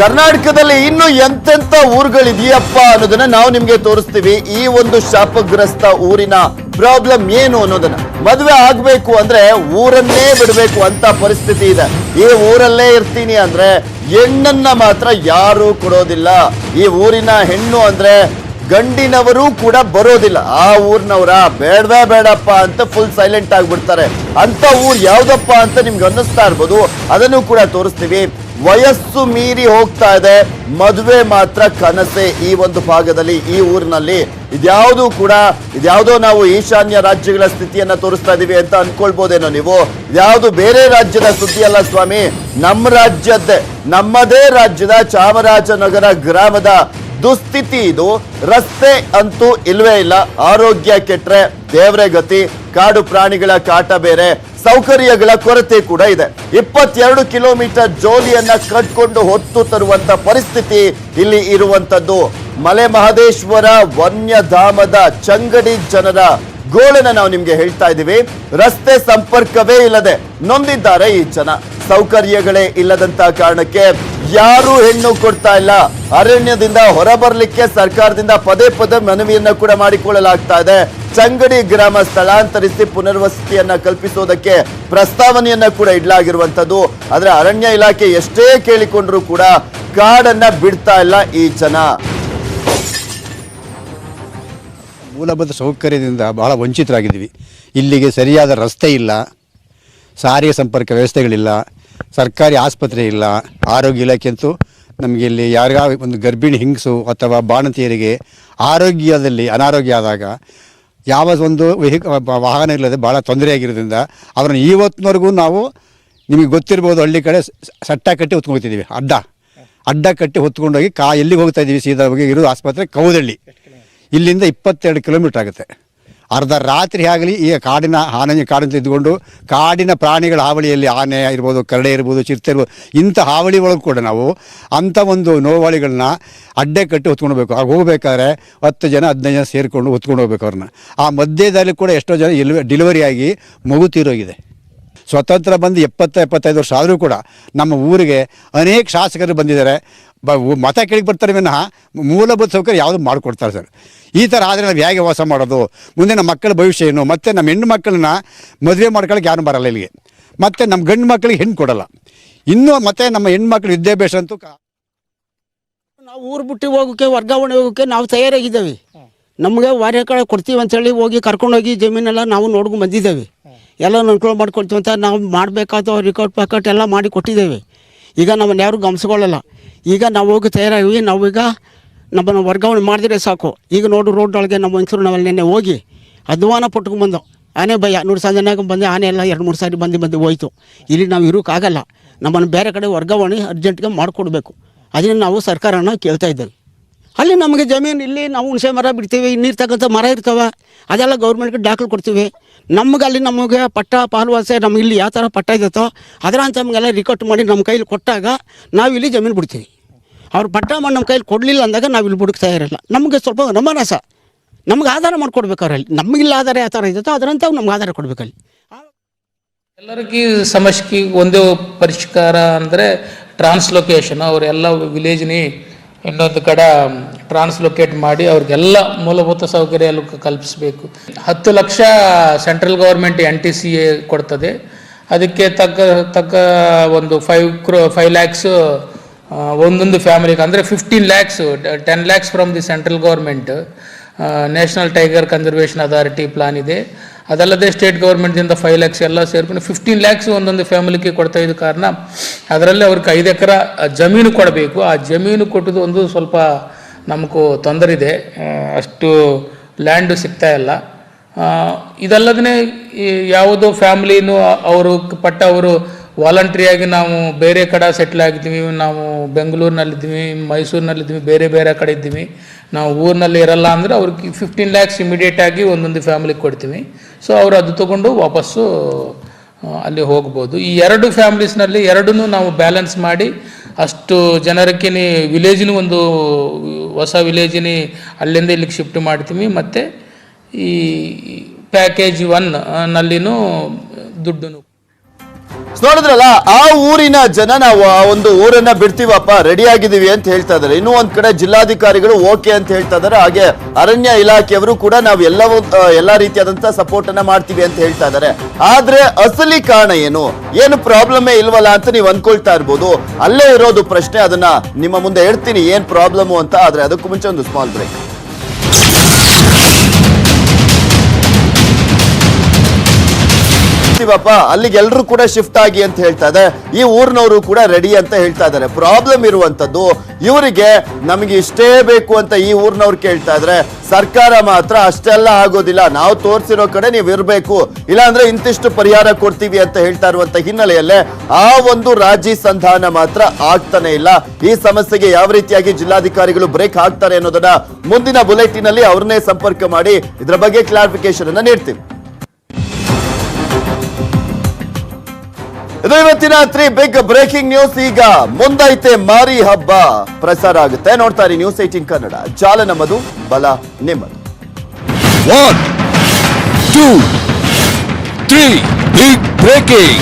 ಕರ್ನಾಟಕದಲ್ಲಿ ಇನ್ನು ಎಂತೆಂತ ಊರುಗಳಿದೆಯಪ್ಪ ಅನ್ನೋದನ್ನ ನಾವು ನಿಮ್ಗೆ ತೋರಿಸ್ತೀವಿ. ಈ ಒಂದು ಶಾಪಗ್ರಸ್ತ ಊರಿನ ಪ್ರಾಬ್ಲಮ್ ಏನು ಅನ್ನೋದನ್ನ. ಮದುವೆ ಆಗ್ಬೇಕು ಅಂದ್ರೆ ಊರನ್ನೇ ಬಿಡಬೇಕು ಅಂತ ಪರಿಸ್ಥಿತಿ ಇದೆ. ಈ ಊರಲ್ಲೇ ಇರ್ತೀನಿ ಅಂದ್ರೆ ಹೆಣ್ಣನ್ನ ಮಾತ್ರ ಯಾರು ಕೊಡೋದಿಲ್ಲ. ಈ ಊರಿನ ಹೆಣ್ಣು ಅಂದ್ರೆ ಗಂಡಿನವರು ಕೂಡ ಬರೋದಿಲ್ಲ. ಆ ಊರ್ನವರ ಬೇಡವೇ ಬೇಡಪ್ಪ ಅಂತ ಫುಲ್ ಸೈಲೆಂಟ್ ಆಗಿಬಿಡ್ತಾರೆ ಅಂತ ಊರ್ ಯಾವ್ದಪ್ಪ ಅಂತ ನಿಮ್ಗೆ ಅನ್ನಿಸ್ತಾ ಇರ್ಬೋದು, ಅದನ್ನು ಕೂಡ ತೋರಿಸ್ತೀವಿ. ವಯಸ್ಸು ಮೀರಿ ಹೋಗ್ತಾ ಇದೆ. ಮದುವೆ ಮಾತ್ರ ಕನಸೆ ಈ ಒಂದು ಭಾಗದಲ್ಲಿ ಈ ಊರಿನಲ್ಲಿ. ಇದ್ಯಾವುದು ಕೂಡ, ಇದ್ಯಾವುದೋ ನಾವು ಈಶಾನ್ಯ ರಾಜ್ಯಗಳ ಸ್ಥಿತಿಯನ್ನ ತೋರಿಸ್ತಾ ಇದೀವಿ ಅಂತ ಅನ್ಕೊಳ್ಬೋದೇನೋ ನೀವು. ಯಾವುದು ಬೇರೆ ರಾಜ್ಯದ ಸುದ್ದಿ ಅಲ್ಲ ಸ್ವಾಮಿ. ನಮ್ಮ ರಾಜ್ಯದ್ದೇ, ನಮ್ಮದೇ ರಾಜ್ಯದ ಚಾಮರಾಜನಗರ ಗ್ರಾಮದ ದುಸ್ಥಿತಿ ಇದು. ರಸ್ತೆ ಅಂತೂ ಇಲ್ವೇ ಇಲ್ಲ. ಆರೋಗ್ಯ ಕೆಟ್ರೆ, ದೇವ್ರೆ ಗತಿ, ಕಾಡು ಪ್ರಾಣಿಗಳ ಕಾಟ ಬೇರೆ. ಸೌಕರ್ಯಗಳ ಕೊರತೆ ಕೂಡ ಇದೆ. ಇಪ್ಪತ್ತೆರಡು ಕಿಲೋಮೀಟರ್ ಜೋಲಿಯನ್ನ ಕಟ್ಕೊಂಡು ಹೊತ್ತು ತರುವಂತ ಪರಿಸ್ಥಿತಿ ಇಲ್ಲಿ ಇರುವಂತದ್ದು. ಮಲೆ ಮಹದೇಶ್ವರ ವನ್ಯಧಾಮದ ಚಂಗಡಿ ಜನರ ಗೋಳನ ನಾವು ನಿಮ್ಗೆ ಹೇಳ್ತಾ ಇದ್ದೀವಿ. ರಸ್ತೆ ಸಂಪರ್ಕವೇ ಇಲ್ಲದೆ ನೊಂದಿದ್ದಾರೆ ಈ ಜನ. ಸೌಕರ್ಯಗಳೇ ಇಲ್ಲದಂತ ಕಾರಣಕ್ಕೆ ಯಾರು ಹೆಣ್ಣು ಕೊಡ್ತಾ ಇಲ್ಲ. ಅರಣ್ಯದಿಂದ ಹೊರಬರ್ಲಿಕ್ಕೆ ಸರ್ಕಾರದಿಂದ ಪದೇ ಪದೇ ಮನವಿಯನ್ನ ಕೂಡ ಮಾಡಿಕೊಳ್ಳಲಾಗ್ತಾ ಇದೆ. ಚಂಗಡಿ ಗ್ರಾಮ ಸ್ಥಳಾಂತರಿಸಿ ಪುನರ್ವಸತಿಯನ್ನ ಕಲ್ಪಿಸೋದಕ್ಕೆ ಪ್ರಸ್ತಾವನೆಯನ್ನ ಕೂಡ ಇಡಲಾಗಿರುವಂತದ್ದು ಆದ್ರೆ ಅರಣ್ಯ ಇಲಾಖೆ ಎಷ್ಟೇ ಕೇಳಿಕೊಂಡ್ರು ಕೂಡ ಕಾಡನ್ನ ಬಿಡ್ತಾ ಇಲ್ಲ ಈ ಜನ. ಮೂಲಭೂತ ಸೌಕರ್ಯದಿಂದ ಬಹಳ ವಂಚಿತರಾಗಿದ್ದೀವಿ. ಇಲ್ಲಿಗೆ ಸರಿಯಾದ ರಸ್ತೆ ಇಲ್ಲ. ಸಾರಿಗೆ ಸಂಪರ್ಕ ವ್ಯವಸ್ಥೆಗಳಿಲ್ಲ. ಸರ್ಕಾರಿ ಆಸ್ಪತ್ರೆ ಇಲ್ಲ, ಆರೋಗ್ಯ ಇಲಾಖೆ ಅಂತೂ ನಮಗೆ ಇಲ್ಲಿ ಯಾರಿಗ ಒಂದು ಗರ್ಭಿಣಿ ಹಿಂಗಸು ಅಥವಾ ಬಾಣಂತಿಯರಿಗೆ ಆರೋಗ್ಯದಲ್ಲಿ ಅನಾರೋಗ್ಯ ಆದಾಗ ಯಾವ ಒಂದು ವೆಹಿಕ, ವಾಹನ ಇಲ್ಲದೆ ಭಾಳ ತೊಂದರೆಯಾಗಿರೋದ್ರಿಂದ ಅವರನ್ನು ಇವತ್ತಿನವರೆಗೂ ನಾವು ನಿಮಗೆ ಗೊತ್ತಿರ್ಬೋದು ಹಳ್ಳಿ ಕಡೆ ಸಟ್ಟ ಕಟ್ಟಿ ಹೊತ್ಕೊಳ್ತಿದ್ದೀವಿ ಅಡ್ಡ. ಅಡ್ಡ ಕಟ್ಟಿ ಹೊತ್ಕೊಂಡೋಗಿ ಕಾ ಎಲ್ಲಿಗೆ ಹೋಗ್ತಾ ಇದ್ದೀವಿ ಸೀದಾ ಹೋಗಿ ಇರೋದು ಆಸ್ಪತ್ರೆ ಕೌದಳ್ಳಿ. ಇಲ್ಲಿಂದ ಇಪ್ಪತ್ತೆರಡು ಕಿಲೋಮೀಟ್ರ್ ಆಗುತ್ತೆ. ಅರ್ಧ ರಾತ್ರಿ ಆಗಲಿ ಈಗ ಕಾಡಿನ ಆನೆ ಕಾಡಿನ ಇದ್ದುಕೊಂಡು ಕಾಡಿನ ಪ್ರಾಣಿಗಳ ಹಾವಳಿಯಲ್ಲಿ ಆನೆ ಇರ್ಬೋದು, ಕರಡೆ ಇರ್ಬೋದು, ಚಿರತೆ ಇರ್ಬೋದು, ಇಂಥ ಹಾವಳಿ ಒಳಗೆ ಕೂಡ ನಾವು ಅಂಥ ಒಂದು ನೋವಾಳಿಗಳನ್ನ ಅಡ್ಡೆ ಕಟ್ಟಿ ಹೊತ್ಕೊಂಡು ಹೋಗ್ಬೇಕು. ಆಗ ಹೋಗ್ಬೇಕಾದ್ರೆ ಹತ್ತು ಜನ, ಹದಿನೈದು ಜನ ಸೇರಿಕೊಂಡು ಹೊತ್ಕೊಂಡು ಹೋಗ್ಬೇಕು ಅವ್ರನ್ನ. ಆ ಮಧ್ಯದಲ್ಲಿ ಕೂಡ ಎಷ್ಟೋ ಜನ ಡೆಲಿವರಿ ಆಗಿ ಮಗು ತೀರೋಗಿದೆ. ಸ್ವತಂತ್ರ ಬಂದು ಎಪ್ಪತ್ತ ಎಪ್ಪತ್ತೈದು ವರ್ಷ ಆದರೂ ಕೂಡ ನಮ್ಮ ಊರಿಗೆ ಅನೇಕ ಶಾಸಕರು ಬಂದಿದ್ದಾರೆ. ಬ ಮತ ಕೇಳಿ ಬರ್ತಾರೆ ವಿನಃ ಮೂಲಭೂತ ಸೌಕರ್ಯ ಯಾವುದು ಮಾಡಿಕೊಡ್ತಾರೆ ಸರ್. ಈ ಥರ ಆದರೆ ನಾವು ಹೇಗೆ ವಾಸ ಮಾಡೋದು? ಮುಂದೆ ನಮ್ಮ ಮಕ್ಕಳ ಭವಿಷ್ಯ ಏನು? ಮತ್ತು ನಮ್ಮ ಹೆಣ್ಣು ಮಕ್ಕಳನ್ನ ಮದುವೆ ಮಾಡ್ಕೊಳ್ಳೋಕೆ ಯಾರು ಬರಲ್ಲ ಇಲ್ಲಿಗೆ. ಮತ್ತು ನಮ್ಮ ಗಂಡು ಮಕ್ಕಳಿಗೆ ಹೆಣ್ಣು ಕೊಡಲ್ಲ. ಇನ್ನೂ ಮತ್ತೆ ನಮ್ಮ ಹೆಣ್ಮಕ್ಳು ವಿದ್ಯಾಭ್ಯಾಸ ಅಂತೂ ನಾವು ಊರು ಬಿಟ್ಟು ಹೋಗೋಕ್ಕೆ ವರ್ಗಾವಣೆ ಹೋಗೋಕ್ಕೆ ನಾವು ತಯಾರಾಗಿದ್ದೇವೆ. ನಮಗೆ ವಾರ್ಯ ಕಡೆ ಕೊಡ್ತೀವಿ ಅಂತೇಳಿ ಹೋಗಿ ಕರ್ಕೊಂಡೋಗಿ ಜಮೀನೆಲ್ಲ ನಾವು ನೋಡ್ಕೊಂಡು ಬಂದಿದ್ದೇವೆ. ಎಲ್ಲ ಅನುಕೂಲ ಮಾಡ್ಕೊಡ್ತೀವಿ ಅಂತ ನಾವು ಮಾಡಬೇಕಾದ ರಿಕಾರ್ಡ್ ಪ್ಯಾಕಟ್ ಎಲ್ಲ ಮಾಡಿ ಕೊಟ್ಟಿದ್ದೇವೆ. ಈಗ ನಮ್ಮನ್ನು ಯಾರು ಗಮನಿಸ್ಕೊಳ್ಳಲ್ಲ. ಈಗ ನಾವು ಹೋಗಿ ತಯಾರಾಗಿ ನಾವೀಗ ನಮ್ಮನ್ನು ವರ್ಗಾವಣೆ ಮಾಡಿದರೆ ಸಾಕು. ಈಗ ನೋಡು ರೋಡ್ ಒಳಗೆ ನಮ್ಮ ಮೈಸೂರು ನಾವೆಲ್ಲ ನಿನ್ನೆ ಹೋಗಿ ಅಧ್ವಾನ ಪಟ್ಕೊಂಡ್ಬಂದು ಆನೆ ಭಯ. ನೂರು ಸಂಜೆನಾಗ ಬಂದೆ, ಆನೆ ಎಲ್ಲ ಎರಡು ಮೂರು ಸಾರಿ ಬಂದು ಬಂದು ಹೋಯಿತು. ಇಲ್ಲಿ ನಾವು ಇರೋಕ್ಕಾಗಲ್ಲ ನಮ್ಮನ್ನು ಬೇರೆ ಕಡೆ ವರ್ಗಾವಣೆ ಅರ್ಜೆಂಟ್ಗೆ ಮಾಡಿಕೊಡ್ಬೇಕು. ಅದನ್ನು ನಾವು ಸರ್ಕಾರನ ಕೇಳ್ತಾ ಇದ್ದೇವೆ. ಅಲ್ಲಿ ನಮಗೆ ಜಮೀನು ಇಲ್ಲಿ ನಾವು ಹುಣಸೆ ಮರ ಬಿಡ್ತೀವಿ ನೀರು ತಕ್ಕಂಥ ಮರ ಇರ್ತವೆ. ಅದೆಲ್ಲ ಗೌರ್ಮೆಂಟ್ಗೆ ದಾಖಲು ಕೊಡ್ತೀವಿ. ನಮ್ಗೆ ಅಲ್ಲಿ ನಮಗೆ ಪಟ್ಟ ಪಾಲ್ವಾಸೆ ನಮ್ಗೆ ಇಲ್ಲಿ ಯಾವ ಥರ ಪಟ್ಟ ಇದತ್ತೋ ಅದರ ಅಂತ ನಮಗೆಲ್ಲ ರಿಕಾರ್ಟ್ ಮಾಡಿ ನಮ್ಮ ಕೈಲಿ ಕೊಟ್ಟಾಗ ನಾವು ಇಲ್ಲಿ ಜಮೀನು ಬಿಡ್ತೀವಿ. ಅವ್ರು ಪಟ್ಟ ಮಾಡಿ ನಮ್ಮ ಕೈಲಿ ಕೊಡಲಿಲ್ಲ ಅಂದಾಗ ನಾವು ಇಲ್ಲಿ ಬಿಡುಕ್ತಾ ಇರಲ್ಲ. ನಮಗೆ ಸ್ವಲ್ಪ ನಮನಸ ನಮ್ಗೆ ಆಧಾರ ಮಾಡಿಕೊಡ್ಬೇಕು ಅವರಲ್ಲಿ ನಮಗಿಲ್ಲ ಆಧಾರ ಯಾವ ಥರ ಇದತ್ತೋ ಅದರಂತೆ ನಮ್ಗೆ ಆಧಾರ ಕೊಡ್ಬೇಕಲ್ಲಿ. ಎಲ್ಲರಿಗೂ ಸಮಸ್ಯೆಗೆ ಒಂದು ಪರಿಷ್ಕಾರ ಅಂದರೆ ಟ್ರಾನ್ಸ್ಲೊಕೇಶನ್ ಅವರೆಲ್ಲ ವಿಲೇಜ್ನಿ ಇನ್ನೊಂದು ಕಡೆ ಟ್ರಾನ್ಸ್ಲೊಕೇಟ್ ಮಾಡಿ ಅವ್ರಿಗೆಲ್ಲ ಮೂಲಭೂತ ಸೌಕರ್ಯ ಕಲ್ಪಿಸಬೇಕು. ಹತ್ತು lakh central government N T C A ಕೊಡ್ತದೆ. ಅದಕ್ಕೆ ತಕ್ಕ ತಕ್ಕ ಒಂದು ಫೈವ್ ಕ್ರೋ ಫೈವ್ ಲ್ಯಾಕ್ಸ್ ಒಂದೊಂದು ಫ್ಯಾಮಿಲಿಗೆ ಅಂದರೆ fifteen lakhs ten lakhs from the central government national tiger conservation authority plan ಇದೆ. ಅದಲ್ಲದೆ ಸ್ಟೇಟ್ ಗೌರ್ಮೆಂಟ್ದಿಂದ ಫೈವ್ ಲ್ಯಾಕ್ಸ್ ಎಲ್ಲ ಸೇರ್ಕೊಂಡು ಫಿಫ್ಟೀನ್ ಲ್ಯಾಕ್ಸ್ ಒಂದೊಂದು ಫ್ಯಾಮಿಲಿಗೆ ಕೊಡ್ತಾ ಇದ್ದ ಕಾರಣ ಅದರಲ್ಲಿ ಅವ್ರಿಗೆ ಐದು ಎಕರೆ ಜಮೀನು ಕೊಡಬೇಕು. ಆ ಜಮೀನು ಕೊಟ್ಟದ್ದು ಒಂದು ಸ್ವಲ್ಪ ನಮಗೂ ತೊಂದರೆ ಇದೆ. ಅಷ್ಟು ಲ್ಯಾಂಡು ಸಿಗ್ತಾ ಇಲ್ಲ. ಇದಲ್ಲದೇ ಯಾವುದೋ ಫ್ಯಾಮಿಲಿನೂ ಅವರು ಪಟ್ಟ ಅವರು ವಾಲಂಟ್ರಿಯಾಗಿ ನಾವು ಬೇರೆ ಕಡೆ ಸೆಟ್ಲ್ ಆಗಿದ್ದೀವಿ, ನಾವು ಬೆಂಗಳೂರಿನಲ್ಲಿದ್ದೀವಿ, ಮೈಸೂರಿನಲ್ಲಿದ್ದೀವಿ, ಬೇರೆ ಬೇರೆ ಕಡೆ ಇದ್ದೀವಿ. ನಾವು ಊರಿನಲ್ಲಿ ಇರಲ್ಲ ಅಂದರೆ ಅವ್ರಿಗೆ ಫಿಫ್ಟೀನ್ ಲ್ಯಾಕ್ಸ್ ಇಮಿಡಿಯೇಟಾಗಿ ಒಂದೊಂದು ಫ್ಯಾಮಿಲಿಗೆ ಕೊಡ್ತೀವಿ. ಸೊ ಅವರು ಅದು ತಗೊಂಡು ವಾಪಸ್ಸು ಅಲ್ಲಿ ಹೋಗ್ಬೋದು. ಈ ಎರಡು ಫ್ಯಾಮಿಲೀಸ್ನಲ್ಲಿ ಎರಡನ್ನೂ ನಾವು ಬ್ಯಾಲೆನ್ಸ್ ಮಾಡಿ ಅಷ್ಟು ಜನರಕ್ಕೆ ವಿಲೇಜಿನ ಒಂದು, ಹೊಸ ವಿಲೇಜಿನ ಅಲ್ಲಿಂದ ಇಲ್ಲಿಗೆ ಶಿಫ್ಟ್ ಮಾಡ್ತೀವಿ. ಮತ್ತು ಈ ಪ್ಯಾಕೇಜ್ ಒನ್ ನಲ್ಲಿನೂ ದುಡ್ಡು ನೋಡಿದ್ರಲ್ಲ ಆ ಊರಿನ ಜನ ನಾವು ಆ ಒಂದು ಊರನ್ನ ಬಿಡ್ತೀವಪ್ಪ ರೆಡಿ ಆಗಿದೀವಿ ಅಂತ ಹೇಳ್ತಾ ಇದಾರೆ ಇನ್ನೂ ಒಂದ್ ಕಡೆ ಜಿಲ್ಲಾಧಿಕಾರಿಗಳು ಓಕೆ ಅಂತ ಹೇಳ್ತಾ ಇದಾರೆ ಹಾಗೆ ಅರಣ್ಯ ಇಲಾಖೆಯವರು ಕೂಡ ನಾವು ಎಲ್ಲವೂ ಆ, ಎಲ್ಲಾ ರೀತಿಯಾದಂತ ಸಪೋರ್ಟ್ ಅನ್ನ ಮಾಡ್ತೀವಿ ಅಂತ ಹೇಳ್ತಾ ಇದಾರೆ ಆದ್ರೆ ಅಸಲಿ ಕಾರಣ ಏನು? ಏನು ಪ್ರಾಬ್ಲಮೇ ಇಲ್ವಲ್ಲ ಅಂತ ನೀವು ಅನ್ಕೊಳ್ತಾ ಇರ್ಬೋದು. ಅಲ್ಲೇ ಇರೋದು ಪ್ರಶ್ನೆ. ಅದನ್ನ ನಿಮ್ಮ ಮುಂದೆ ಹೇಳ್ತೀನಿ ಏನ್ ಪ್ರಾಬ್ಲಮ್ ಅಂತ. ಆದ್ರೆ ಅದಕ್ಕೂ ಮುಂಚೆ ಒಂದು ಸ್ಮಾಲ್ ಬ್ರೇಕ್ ಬರ್ತೀವಪ್ಪ ಅಲ್ಲಿಗೆ ಎಲ್ಲರೂ ಕೂಡ ಶಿಫ್ಟ್ ಆಗಿ ಅಂತ ಹೇಳ್ತಾ ಇದೆ. ಈ ಊರಿನವರು ಕೂಡ ರೆಡಿ ಅಂತ ಹೇಳ್ತಾ ಇದ್ದಾರೆ. ಪ್ರಾಬ್ಲಮ್ ಇರುವಂತದ್ದು, ಇವರಿಗೆ ನಮಗೆ ಇಷ್ಟೇ ಬೇಕು ಅಂತ ಈ ಊರಿನವ್ರು ಕೇಳ್ತಾ ಇದ್ರೆ, ಸರ್ಕಾರ ಮಾತ್ರ ಅಷ್ಟೆಲ್ಲ ಆಗೋದಿಲ್ಲ. ನಾವು ತೋರಿಸಿರೋ ಕಡೆ ನೀವು ಇರಬೇಕು. ಇಲ್ಲಾಂದ್ರೆ ಇಂತಿಷ್ಟು ಪರಿಹಾರ ಕೊಡ್ತೀವಿ ಅಂತ ಹೇಳ್ತಾ ಇರುವಂತ ಹಿನ್ನೆಲೆಯಲ್ಲೇ ಆ ಒಂದು ರಾಜಿ ಸಂಧಾನ ಮಾತ್ರ ಆಗ್ತಾನೆ ಇಲ್ಲ. ಈ ಸಮಸ್ಯೆಗೆ ಯಾವ ರೀತಿಯಾಗಿ ಜಿಲ್ಲಾಧಿಕಾರಿಗಳು ಬ್ರೇಕ್ ಹಾಕ್ತಾರೆ ಅನ್ನೋದನ್ನ ಮುಂದಿನ ಬುಲೆಟಿನ್ ಅಲ್ಲಿ ಅವ್ರನ್ನೇ ಸಂಪರ್ಕ ಮಾಡಿ, ಇದರ ಬಗ್ಗೆ ಕ್ಲಾರಿಫಿಕೇಶನ್ ಅನ್ನ ನೀಡ್ತೀವಿ ಇದು ಇವತ್ತಿನ ತ್ರೀ ಬಿಗ್ ಬ್ರೇಕಿಂಗ್ ನ್ಯೂಸ್. ಈಗ ಮುಂದೈತೆ ಮಾರಿ ಹಬ್ಬ. ಪ್ರಸಾರ ಆಗುತ್ತೆ. ನೋಡ್ತಾ ಇರಿ ನ್ಯೂಸ್ ಏಟಿನ್ ಕನ್ನಡ. ಜಾಲ ನಮ್ಮದು ಬಲ ನಿಮ್ಮದು. One two three big breaking.